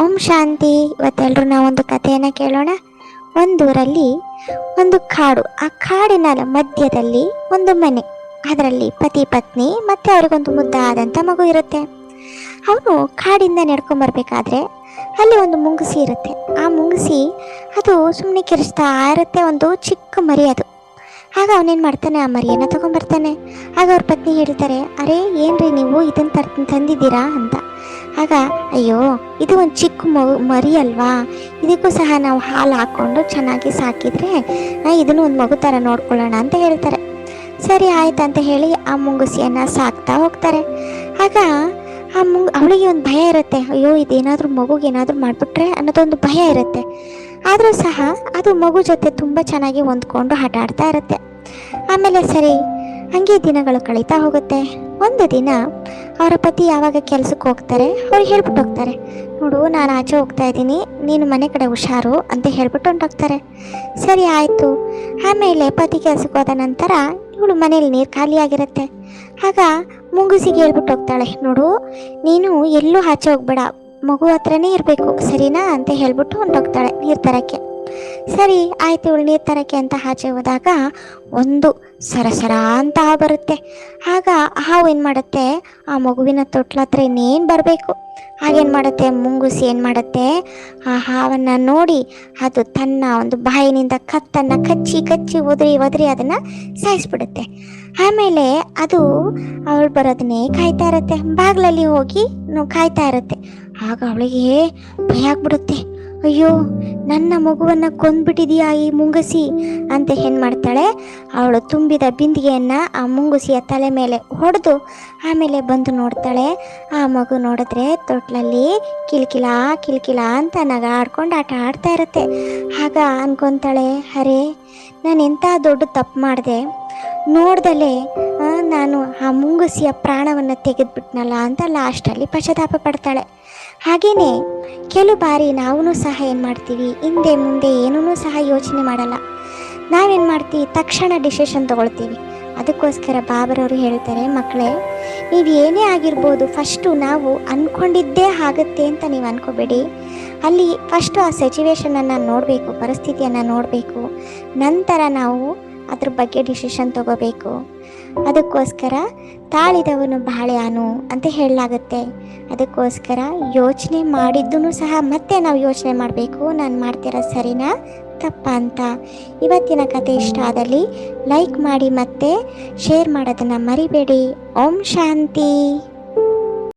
ಓಂ ಶಾಂತಿ. ಇವತ್ತೆಲ್ಲರೂ ಒಂದು ಕಥೆಯನ್ನು ಕೇಳೋಣ. ಒಂದೂರಲ್ಲಿ ಒಂದು ಕಾಡು. ಆ ಕಾಡಿನ ಮಧ್ಯದಲ್ಲಿ ಒಂದು ಮನೆ. ಅದರಲ್ಲಿ ಪತಿ, ಪತ್ನಿ ಮತ್ತೆ ಅವ್ರಿಗೊಂದು ಮುದ್ದಾದಂಥ ಮಗು ಇರುತ್ತೆ. ಅವನು ಕಾಡಿಂದ ನಡ್ಕೊಂಬರ್ಬೇಕಾದ್ರೆ ಅಲ್ಲಿ ಒಂದು ಮುಂಗುಸಿ ಇರುತ್ತೆ. ಆ ಮುಂಗುಸಿ ಅದು ಸುಮ್ಮನೆ ಕಿರಿಸ್ತಾ ಇರುತ್ತೆ. ಒಂದು ಚಿಕ್ಕ ಮರಿ ಅದು. ಆಗ ಅವನೇನು ಮಾಡ್ತಾನೆ? ಆ ಮರಿಯನ್ನು ತಗೊಂಬರ್ತಾನೆ. ಆಗ ಅವ್ರ ಪತ್ನಿ ಹೇಳ್ತಾರೆ, ಅರೆ, ಏನ್ರಿ ನೀವು ಇದನ್ನು ತರ್, ತಂದಿದ್ದೀರಾ? ಅಂತ. ಆಗ, ಅಯ್ಯೋ, ಇದು ಒಂದು ಚಿಕ್ಕ ಮರಿ ಅಲ್ವಾ? ಇದಕ್ಕೂ ಸಹ ನಾವು ಹಾಲು ಹಾಕ್ಕೊಂಡು ಚೆನ್ನಾಗಿ ಸಾಕಿದ್ರೆ ಇದನ್ನು ಒಂದು ಮಗು ಥರ ನೋಡ್ಕೊಳ್ಳೋಣ ಅಂತ ಹೇಳ್ತಾರೆ. ಸರಿ, ಆಯ್ತು ಅಂತ ಹೇಳಿ ಆ ಮುಂಗುಸಿಯನ್ನು ಸಾಕ್ತಾ ಹೋಗ್ತಾರೆ. ಆಗ ಆ ಮುಂಗ್, ಅವಳಿಗೆ ಒಂದು ಭಯ ಇರುತ್ತೆ. ಅಯ್ಯೋ, ಇದೇನಾದರೂ ಮಗುಗೆ ಏನಾದರೂ ಮಾಡಿಬಿಟ್ರೆ ಅನ್ನೋದೊಂದು ಭಯ ಇರುತ್ತೆ. ಆದರೂ ಸಹ ಅದು ಮಗು ಜೊತೆ ತುಂಬ ಚೆನ್ನಾಗಿ ಹೊಂದ್ಕೊಂಡು ಆಟ ಆಡ್ತಾ ಇರುತ್ತೆ. ಆಮೇಲೆ ಸರಿ, ಹಂಗೆ ದಿನಗಳು ಕಳೀತಾ ಹೋಗುತ್ತೆ. ಒಂದು ದಿನ ಅವರ ಪತಿ ಯಾವಾಗ ಕೆಲಸಕ್ಕೆ ಹೋಗ್ತಾರೆ, ಅವ್ರು ಹೇಳ್ಬಿಟ್ಟು ಹೋಗ್ತಾರೆ. ನೋಡು, ನಾನು ಆಚೆ ಹೋಗ್ತಾ ಇದ್ದೀನಿ, ನೀನು ಮನೆ ಕಡೆ ಹುಷಾರು ಅಂತ ಹೇಳ್ಬಿಟ್ಟು ಹೊಂಟೋಗ್ತಾರೆ. ಸರಿ, ಆಯಿತು. ಆಮೇಲೆ ಪತಿ ಕೆಲಸಕ್ಕೆ ಹೋದ ನಂತರ ಇವಳು ಮನೇಲಿ ನೀರು ಖಾಲಿಯಾಗಿರುತ್ತೆ ಆಗ ಮುಂಗುಸಿಗೆ ಹೇಳ್ಬಿಟ್ಟು ಹೋಗ್ತಾಳೆ, ನೋಡು, ನೀನು ಎಲ್ಲೂ ಆಚೆ ಹೋಗ್ಬೇಡ. ಮಗು ಹತ್ರನೇ ಇರಬೇಕು ಸರಿನಾ? ಅಂತ ಹೇಳ್ಬಿಟ್ಟು ಹೊಂಟೋಗ್ತಾಳೆ ನೀರು ತರಕ್ಕೆ. ಸರಿ, ಆಯ್ತು ಇವಳು ನೀರು ತರಕ್ಕೆ ಅಂತ ಆಚೆ ಹೋದಾಗ ಒಂದು ಸರಸರ ಅಂತ ಹಾವು ಬರುತ್ತೆ. ಆಗ ಹಾವು ಏನು ಮಾಡುತ್ತೆ? ಆ ಮಗುವಿನ ತೊಟ್ಲ ಹತ್ರ ಇನ್ನೇನು ಬರಬೇಕು? ಹಾಗೇನು ಮಾಡುತ್ತೆ? ಮುಂಗುಸಿ ಏನು ಮಾಡುತ್ತೆ? ಆ ಹಾವನ್ನು ನೋಡಿ, ಅದು ತನ್ನ ಒಂದು ಬಾಯಿನಿಂದ ಕತ್ತನ್ನು ಕಚ್ಚಿ ಕಚ್ಚಿ ಒದರಿ ಒದರಿ ಅದನ್ನು ಸಾಯಿಸ್ಬಿಡುತ್ತೆ. ಆಮೇಲೆ ಅದು ಅವಳು ಬರೋದನ್ನೇ ಕಾಯ್ತಾ ಇರುತ್ತೆ. ಬಾಗಿಲಲ್ಲಿ ಹೋಗಿ ಕಾಯ್ತಾ ಇರುತ್ತೆ. ಆಗ ಅವಳಿಗೆ ಭಯ ಆಗ್ಬಿಡುತ್ತೆ. ಅಯ್ಯೋ, ನನ್ನ ಮಗುವನ್ನು ಕೊಂದ್ಬಿಟ್ಟಿದೀಯಾ ಈ ಮುಂಗಸಿ? ಅಂತ ಏನು ಮಾಡ್ತಾಳೆ. ಅವಳು ತುಂಬಿದ ಬಿಂದಿಗೆಯನ್ನು ಆ ಮುಂಗುಸಿಯ ತಲೆ ಮೇಲೆ ಹೊಡೆದು ಆಮೇಲೆ ಬಂದು ನೋಡ್ತಾಳೆ. ಆ ಮಗು ನೋಡಿದ್ರೆ ತೊಟ್ಲಲ್ಲಿ ಕಿಲ್ಕಿಲ ಕಿಲ್ಕಿಲ ಅಂತ ನಗಾಡ್ಕೊಂಡು ಆಟ ಆಡ್ತಾ ಇರುತ್ತೆ. ಆಗ ಅನ್ಕೊತಾಳೆ, ಅರೆ ನಾನು ಎಂಥ ದೊಡ್ಡ ತಪ್ಪು ಮಾಡಿದೆ? ನೋಡ್ದಲೆ ನಾನು ಆ ಮುಂಗುಸಿಯ ಪ್ರಾಣವನ್ನು ತೆಗೆದುಬಿಟ್ನಲ್ಲ ಅಂತ ಲಾಸ್ಟಲ್ಲಿ ಪಶ್ಚಾತ್ತಾಪ ಪಡ್ತಾಳೆ. ಹಾಗೆಯೇ ಕೆಲವು ಬಾರಿ ನಾವೂ ಸಹ ಏನು ಮಾಡ್ತೀವಿ? ಹಿಂದೆ ಮುಂದೆ ಏನೂ ಸಹ ಯೋಚನೆ ಮಾಡಲ್ಲ. ನಾವೇನು ಮಾಡ್ತೀವಿ? ತಕ್ಷಣ ಡಿಸಿಷನ್ ತಗೊಳ್ತೀವಿ. ಅದಕ್ಕೋಸ್ಕರ ಬಾಬರವರು ಹೇಳ್ತಾರೆ ಮಕ್ಕಳೇ ನೀವು ಏನೇ ಆಗಿರ್ಬೋದು, ಫಸ್ಟು ನಾವು ಅಂದ್ಕೊಂಡಿದ್ದೇ ಆಗುತ್ತೆ ಅಂತ ನೀವು ಅಂದ್ಕೋಬೇಡಿ ಅಲ್ಲಿ ಫಸ್ಟು ಆ ಸಿಚುವೇಶನನ್ನು ನೋಡಬೇಕು, ಪರಿಸ್ಥಿತಿಯನ್ನು ನೋಡಬೇಕು. ನಂತರ ನಾವು ಅದ್ರ ಬಗ್ಗೆ ಡಿಸಿಷನ್ ತಗೋಬೇಕು. ಅದಕ್ಕೋಸ್ಕರ ತಾಳಿದವನು ಬಾಳೆಯಾನು ಅಂತ ಹೇಳಲಾಗುತ್ತೆ. ಅದಕ್ಕೋಸ್ಕರ ಯೋಚನೆ ಮಾಡಿದ್ದೂ ಸಹ ಮತ್ತೆ ನಾವು ಯೋಚನೆ ಮಾಡಬೇಕು. ನಾನು ಮಾಡ್ತಿರೋ ಸರಿನಾ? ತಪ್ಪ ಅಂತ. ಇವತ್ತಿನ ಕತೆ ಇಷ್ಟ ಆದಲ್ಲಿ ಲೈಕ್ ಮಾಡಿ ಮತ್ತೆ ಶೇರ್ ಮಾಡೋದನ್ನು ಮರಿಬೇಡಿ. ಓಂ ಶಾಂತಿ.